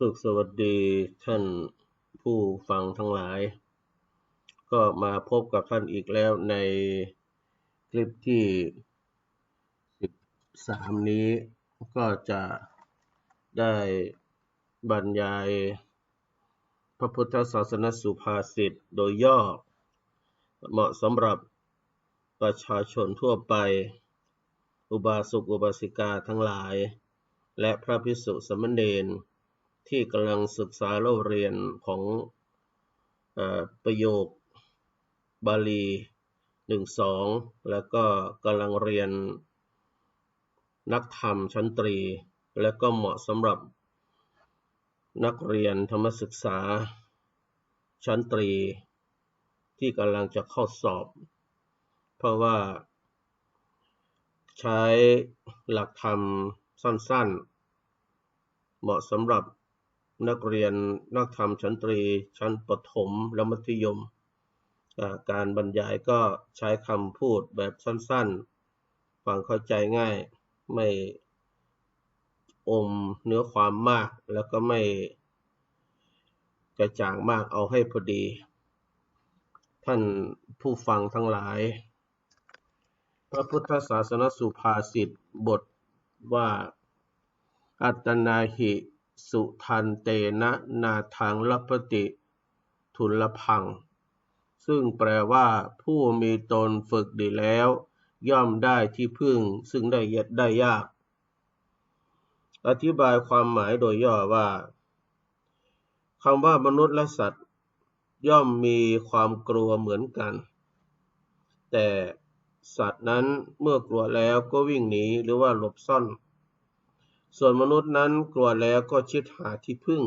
สุขสวัสดีท่านผู้ฟังทั้งหลาย ก็มาพบกับท่านอีกแล้วในคลิปที่ 13 นี้ก็จะได้บรรยาย พระพุทธศาสนสุภาษิตโดยย่อ เหมาะสำหรับประชาชนทั่วไป อุบาสกอุบาสิกาทั้งหลาย และพระภิกษุสามเณร ที่กำลังศึกษาเล่าเรียนของอประโยคบาลีหนึ่งสองแล้วก็กำลังเรียนนักธรรมชั้นตรี และก็เหมาะสำหรับนักเรียนธรรมศึกษาชั้นตรี ที่กำลังจะเข้าสอบ เพราะว่า ใช้หลักธรรมสั้นๆ เหมาะสำหรับ นักเรียนนักธรรมชั้นตรี ชั้นประถมและมัธยม การบรรยายก็ใช้คำพูดแบบสั้นๆ ฟังเข้าใจง่าย ไม่อมเนื้อความมาก แล้วก็ไม่กระจ่างมากเอาให้พอดี ท่านผู้ฟังทั้งหลาย พระพุทธศาสนสุภาษิตบทว่า อัตนาหิ สุทันเตนะนาทางลัพติทุลพัง ซึ่งแปลว่าผู้มีตนฝึกดีแล้ว ย่อมได้ที่พึ่งซึ่งได้ยได้ยาก อธิบายความหมายโดยย่อว่าคำว่ามนุษย์และสัตว์ ย่อมมีความกลัวเหมือนกัน แต่สัตว์นั้นเมื่อกลัวแล้วก็วิ่งหนีหรือว่าหลบซ่อน ส่วนมนุษย์นั้นกลัวแล้วก็ชิดหาที่พึ่ง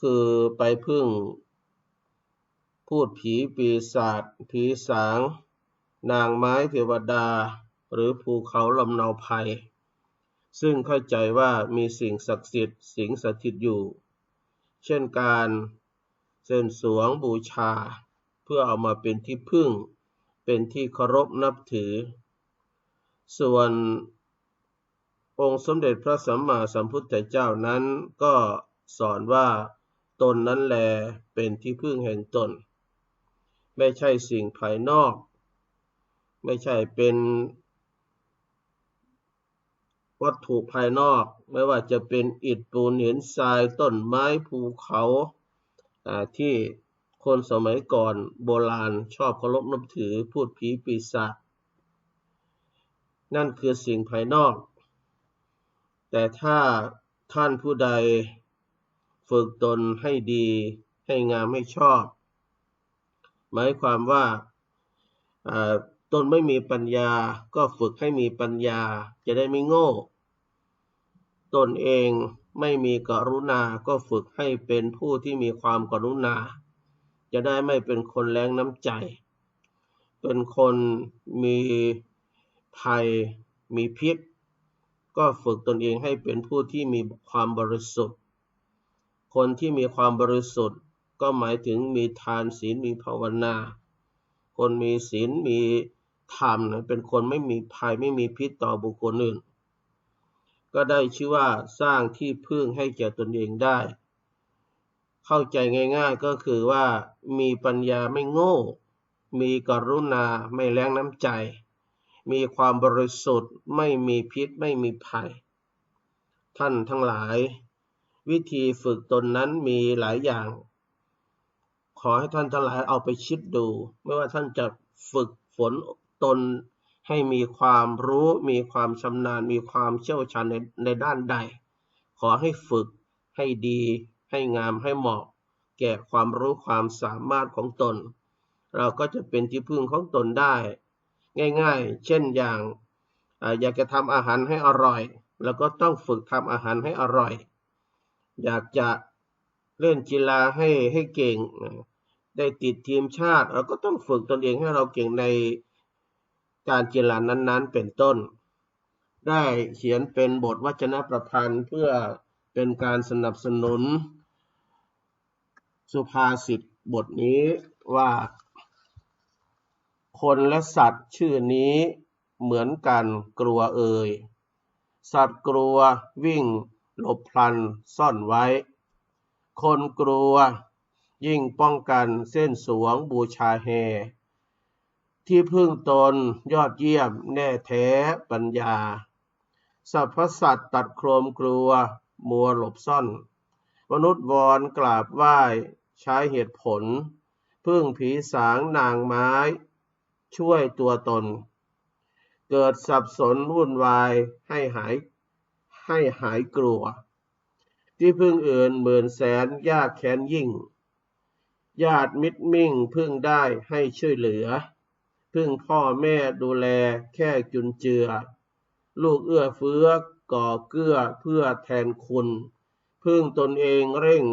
คือไปพึ่ง พูดผีปีศาจผีสาง นางไม้เทวดา หรือภูเขาลำเนาภัย ซึ่งเข้าใจว่ามีสิ่งศักดิ์สิทธิ์สิงสถิตอยู่ เช่นการเส้นสวงบูชา เพื่อเอามาเป็นที่พึ่ง เป็นที่เคารพนับถือ ส่วน องค์สมเด็จพระสัมมาสัมพุทธเจ้านั้นก็สอนว่าตนนั้นแลเป็นที่พึ่งแห่งตน ไม่ใช่สิ่งภายนอก ไม่ใช่เป็นวัตถุภายนอก ไม่ว่าจะเป็นอิฐปูนหินทรายต้นไม้ภูเขาที่คนสมัยก่อนโบราณชอบเคารพนับถือพูดผีปีศาจนั่นคือสิ่งภายนอก แต่ถ้าท่านผู้ใดฝึกตนให้ดีให้งามให้ชอบ หมายความว่าตนไม่มีปัญญาก็ฝึกให้มีปัญญาจะได้ไม่โง่ ตนเองไม่มีกรุณา ก็ฝึกให้เป็นผู้ที่มีความกรุณา จะได้ไม่เป็นคนแรงน้ำใจ เป็นคนมีภัยมีพิษ ก็ฝึกตนเองให้เป็นผู้ที่มีความบริสุทธิ์ คนที่มีความบริสุทธิ์ ก็หมายถึงมีทานศีลมีภาวนา คนมีศีลมีธรรมเป็นคนไม่มีภัยไม่มีพิษต่อบุคคลอื่น ก็ได้ชื่อว่าสร้างที่พึ่งให้แก่ตนเองได้ เข้าใจง่ายๆก็คือว่ามีปัญญาไม่โง่ มีกรุณาไม่แรงน้ำใจ มีความบริสุทธิ์ ไม่มีพิษไม่มีภัย ท่านทั้งหลาย วิธีฝึกตนนั้นมีหลายอย่าง ขอให้ท่านทั้งหลายเอาไปคิดดู ไม่ว่าท่านจะฝึกฝนตนให้มีความรู้มีความชำนาญ มีความเชี่ยวชาญในในด้านใด ขอให้ฝึกให้ดี ให้งามให้เหมาะ แก่ความรู้ความสามารถของตน เราก็จะเป็นที่พึ่งของตนได้ ง่าย ๆ เช่นอย่างอยากจะทำอาหารให้อร่อย แล้วก็ต้องฝึกทำอาหารให้อร่อย อยากจะเล่นกีฬาให้ให้เก่ง ได้ติดทีมชาติ เราก็ต้องฝึกตนเองให้เราเก่งในการกีฬานั้นๆ เป็นต้น ได้เขียนเป็นบทวจนะประพันธ์เพื่อเป็นการสนับสนุน สุภาษิตบทนี้ว่า คนและสัตว์ชื่อนี้เหมือนกันกลัวเอ่ย สัตว์กลัววิ่งหลบพลันซ่อนไว้ คนกลัวยิ่งป้องกันเส้นสวงบูชาแฮที่พึ่งตนยอดเยี่ยมแน่แท้ปัญญาสรรพสัตว์ตัดโครมกลัวมัวหลบซ่อน มนุษย์วอนกราบไหว้ใช้เหตุผล พึ่งผีสางนางไม้ ช่วยตัวตน เกิดสับสนวุ่นวายให้หายให้หายกลัว ที่พึ่งอื่นหมื่นแสนยากแค้นยิ่ง ญาติมิตรมิ่งพึ่งได้ให้ช่วยเหลือ พึ่งพ่อแม่ดูแลแค่จุนเจือ ลูกเอื้อเฟื้อก่อเกื้อเพื่อแทนคุณ พึ่งตนเองเร่ง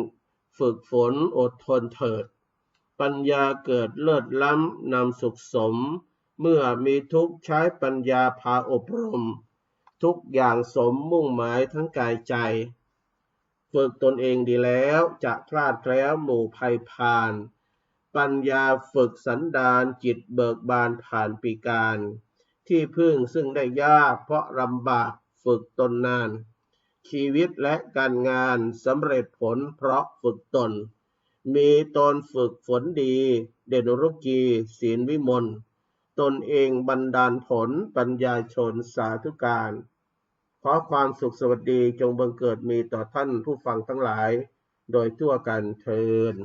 ฝึกฝนอดทนเถิด ปัญญาเกิดเลิศล้ำนำสุขสม เมื่อมีทุกข์ใช้ปัญญาพาอบรม ทุกอย่างสมมุ่งหมายทั้งกายใจ ฝึกตนเองดีแล้วจะพลาดแคล้วหมู่ภัยพานปัญญาฝึกสันดานจิตเบิกบานผ่านปีการ ที่พึ่งซึ่งได้ยากเพราะลำบากฝึกตนนาน ชีวิตและการงานสำเร็จผลเพราะฝึกตน มีตนฝึกฝนดี เด่นรุกี ศีลวิมล ตนเองบันดาลผลปัญญาชนสาธุการ ขอความสุขสวัสดีจงบังเกิดมีต่อท่านผู้ฟังทั้งหลาย โดยทั่วกันเทิน